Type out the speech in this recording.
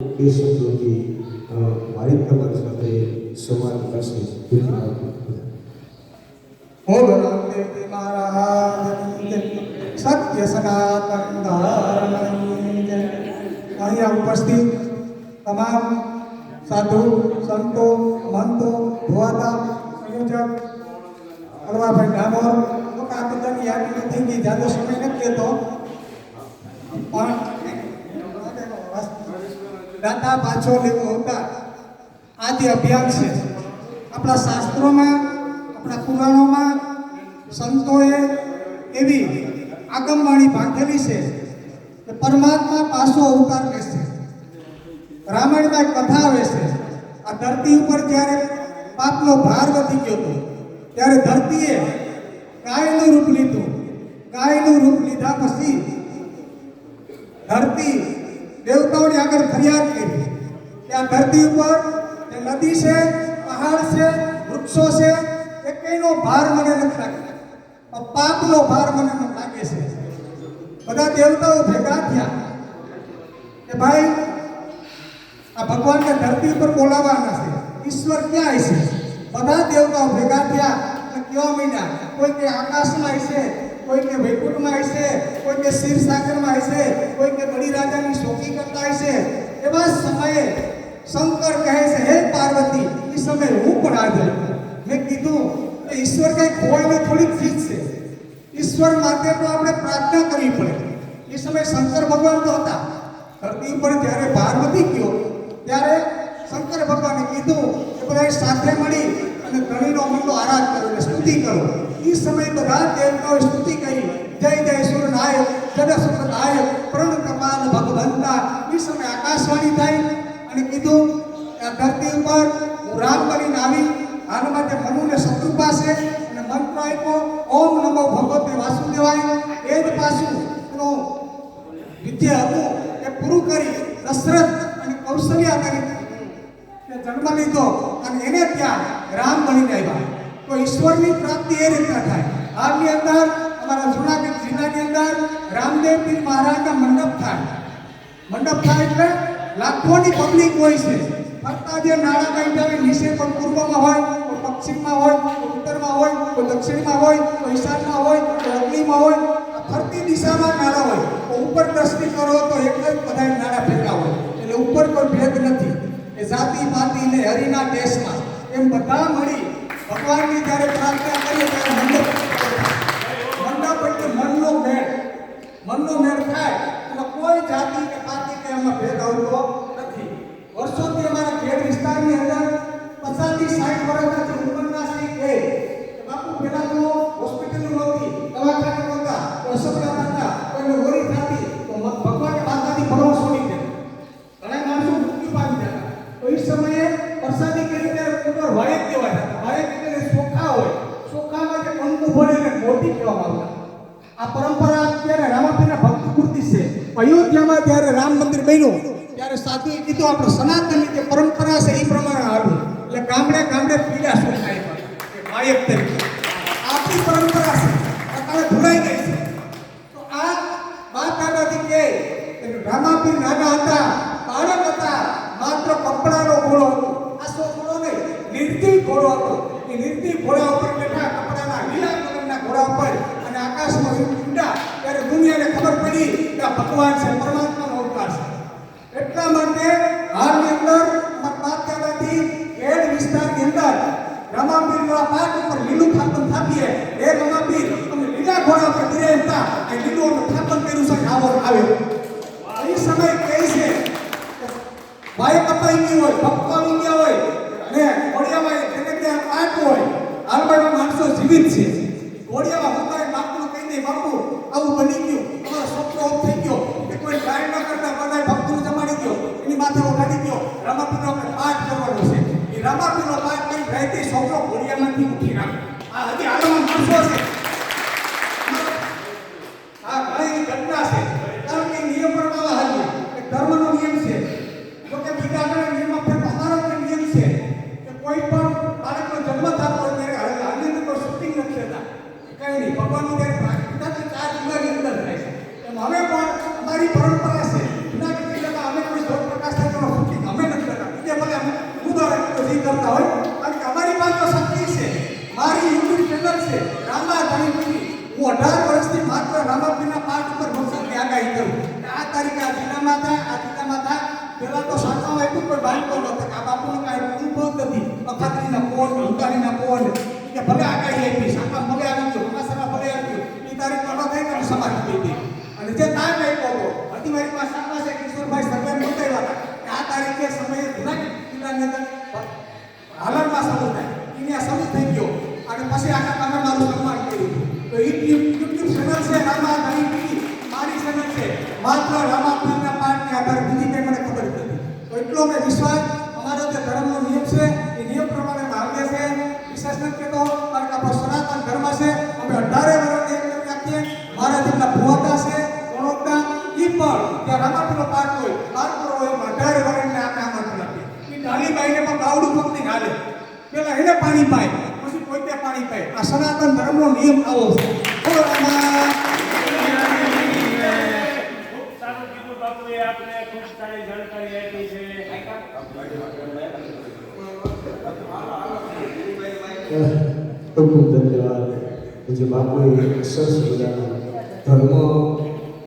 એ શબ્દોથી મારી પ્રમાણ સાથે સંવાદ કરશે. બોલો રામદેવ મહારાજ, સત્ય સનાતન અહીંયા ઉપસ્થિત તમામ સાધુ, સંતો, મંતો, ભુવાતા, સંયોજક અરવાભાઈ ડામોર આ બધાની યાદી નથી ગઈ જાજો સમય નથી લેતો. પણ દાતા પાછો લેવો હતા. આ જે અભિયાન છે. આપણા શાસ્ત્રોમાં, આપણા પુરાણોમાં સંતોએ એવી આગમવાણી ભાંખેલી છે કે પરમાત્મા પાછો અવતાર લેશે. રામાયણમાં એક કથા આવે છે. આ ધરતી ઉપર જ્યારે પાપનો ભાર વધી ગયો હતો, ત્યારે ધરતીએ ગાયનું રૂપ લીધું. ગાયનું રૂપ લીધા પછી ધરતી દેવતાઓની આગળ ફરિયાદ કરી. કે આ ધરતી ઉપર જે નદી છે, પહાડ છે, વૃક્ષો છે, એ કઈનો ભાર મને નથી લાગે આ પાપનો ભાર મને ન લાગે છે. બધા દેવતાઓ ભેગા થયા. કે ભાઈ, આ ભગવાનને ધરતી ઉપર બોલાવવાના છે. ઈશ્વર ક્યાં આવશે બધા દેવતાઓ ભેગા થયા અને કયો માંડ્યા, કોઈ કે આકાશમાં હશે? કોઈ કે વૈકુંઠમાં હશે કોઈ કે ક્ષીરસાગરમાં હશે કોઈ કે બળીરાજાની શોકી કરતા હશે એવા સમયે શંકર કહે છે, હે પાર્વતી, એ સમયે હું પણ હાજર મેં કીધું ઈશ્વર કઈ કોઈને થોડીક ચીજ છે. ઈશ્વર માટે તો આપણે પ્રાર્થના કરવી પડે. એ સમયે શંકર ભગવાન તો હતા. ધરતી ઉપર જ્યારે પાર્વતી ગયો, ત્યારે શંકર ભગવાને કીધું કે બધા સાથે મળી અને ધણીનો મંડો આરાધ કરો અને સ્તુતિ કરો. એ સમયે બધા દેવતાઓએ સ્તુતિ કરી. જય જય સુરનાયક જડ સુરનાયક પ્રણ કમાન ભગવંતા. એ સમયે આકાશવાણી થઈ અને કીધું ધરતી ઉપર હું રામ કરીને આવી. આના માટે મનુને શત્રુ પાસે અને મંત્ર આપ્યો, ઓમ નમો ભગવતે વાસુદેવાય. એ જ પાછું એનો વિદ્યા હતું. એ પૂરું કરી દશરથ અને કૌશલ્યા કરી. તે જન્મ લીધો અને એને ત્યાં રામ બનીને આવ્યા તો ઈશ્વરની પ્રાપ્તિ એ રીતના થાય. હાલની અંદર, અમારા જુનાગઢ જિલ્લાની અંદર રામદેવ પીર મહારાજના મંડપ થાય. મંડપ થાય એટલે લાખોની પબ્લિક હોય છે. ફરતા જે નાણાં કાઢ્યા હોય નીચે પણ પૂર્વમાં હોય કોઈ પશ્ચિમમાં હોય કોઈ ઉત્તરમાં હોય કોઈ દક્ષિણમાં હોય કોઈ ઈશાનમાં હોય કોઈ અગ્નિમાં હોય ફરતી દિશામાં નાણાં હોય. તો ઉપર દ્રષ્ટિ કરો તો એક જ બધા નાણાં ભેગા હોય. એટલે ઉપર કોઈ ભેદ નથી. એ જાતિ, પાતિ ને હરિના દેશમાં એમ બધા મળી ભગવાનની જ્યારે પ્રાર્થના કરીએ ત્યારે મંડપ મંડપ એટલે મનનો મેળ. મનનો મેળ થાય. એટલે કોઈ જાતિ કે પાતિ કે એમાં ભેદ આવતો છે. અયોધ્યામાં જ્યારે રામ મંદિર બન્યું, ત્યારે સાધુએ કીધું, આપણે સનાતનની જે પરંપરા છે એ પ્રમાણે આવ્યું એટલે ગામડે ગામડે પીડા શું થાય? તરીકે. આપણી પરંપરા છે. અત્યારે ભૂલાઈ ગઈ છે. તો આ બા દાદાજી કહે રામાપીર નાના હતા, બાળક હતા, માત્ર કપડાનો ઘોડો હતો. આસો ઘોડો નહીં નિર્દીલ ઘોડો હતો. એ નિર્દીલ ઘોડા ઉપર બેઠા કપડાના લીલા કલરના ઘોડા ઉપર અને આકાશમાં ત્યારે દુનિયાને ખબર પડી કે આ ભગવાન છે, પરમાત્માનો અવતાર છે. એટલા માટે હાલની અંદર અમારા એડ વિસ્તારની અંદર રમાપીરના પાક ઉપર લીલું થાપન થાપીએ. એ રમાપીર અમે લીલા ઘોડા પર બિરાજતા એ લીલું અમે થાપન કર્યું છે આવો આવે એ સમય કહે છે ભાઈ કપાઈ ગયું હોય ભક્તો ગયા હોય ને ઘોડિયામાં જેને ત્યાં પાક હોય. હાલમાં માણસો જીવિત છે. ઘોડિયામાં હોતા છે એ રામાપીરનો પાઠ કરી રહેતી છોકરો ઘોડિયામાંથી ઉઠી નાખે આ હજી હાલમાં માણસો છે આ ઘણી ઘટના છે કારણ કે નિયમ પ્રમાણે હાલીએ કે ધર્મનો નિયમ છે જો કે બીજા આગળ નિયમ આપણે અમારો પણ નિયમ છે કે કોઈ પણ બાળકનો જન્મ થતો હોય ત્યારે હવે હાલની અંદર કોઈ શૂટિંગ નથી થતા કઈ નહીં ભગવાનનું ત્યારે પ્રાર્થના ચાર દિવસની અંદર થાય છે એમ અમે પણ અમારી પરંપરા છે જુનાગઢ જિલ્લામાં અમે કોઈ જ્યોત પ્રકાશ થાય કરતા હોય. કારણ કે અમારી પાસે શક્તિ છે. મારી યુટ્યુબ ચેનલ છે. રામા ધણીપુરી હું અઢાર વર્ષથી માત્ર રામાપીના પાઠ ઉપર વરસાદની આગાહી કરું. આ તારીખે આ જિલ્લામાં થાય આ જિલ્લામાં થાય પેલા તો શાખામાં આપ્યું, પણ ભાઈ નહોતો. આ બાપુનો કાંઈ અનુભવ નથી. અખાત્રીના પોન ઉતારીના પોન કે ભલે આગાહી આપી, શાખા ભલે આવી ગયો હમાસરા ભલે આવી ગયો એ તારીખ ન થઈ અમે સમાજ થઈ ગઈ. અને જે ટાઈમ આપ્યો હતો હતી મારી પાસે શાખા છે, કિશોરભાઈ સર્વે બતાવ્યા હતા કે આ તારીખે સમયે જુનાગઢ જિલ્લાની અંદર હાલરમાં શરૂ થાય એને આ શરૂ થઈ ગયો અને પછી આખા કામે મારું સન્માન કર્યું તો યુટ્યુબ યુટ્યુબ ચેનલ છે રામા ધણી પીડી મારી ચેનલ છે માત્ર રામા પીરના પાઠને આધારે બીજી કંઈ મને ખબર નથી. તો એટલો મેં વિશ્વાસ. અમારો જે ધર્મનો નિયમ છે, એ નિયમ પ્રમાણે માર્ગે છે વિશેષ નથી કહેતો, કારણ કે આપણો સનાતન ધર્મ છે. અમે અઢારે વર્ષની એક કરી રાખીએ. મારા જેટલા ભુવાતા છે ગણોતા એ પણ ત્યાં રામાપીનો પાઠ હોય બારપુરો હોય, એમાં અઢારે વર્ષને આપણે આમંત્રણ આપીએ. એ ડાલીબાઈને પણ બાવડું પગની હાલે પેલા એને પાણી પાય, પછી કોઈ પાણી પાય. આ સનાતન ધર્મનો નિયમ આવો છે. બોલો રામા ખૂબ સારું કીધું બાપુએ આપણે ખૂબ સારી જાણકારી આપી છે. ખૂબ ખૂબ ધન્યવાદ. જે બાપુએ સરસ મજાનું ધર્મ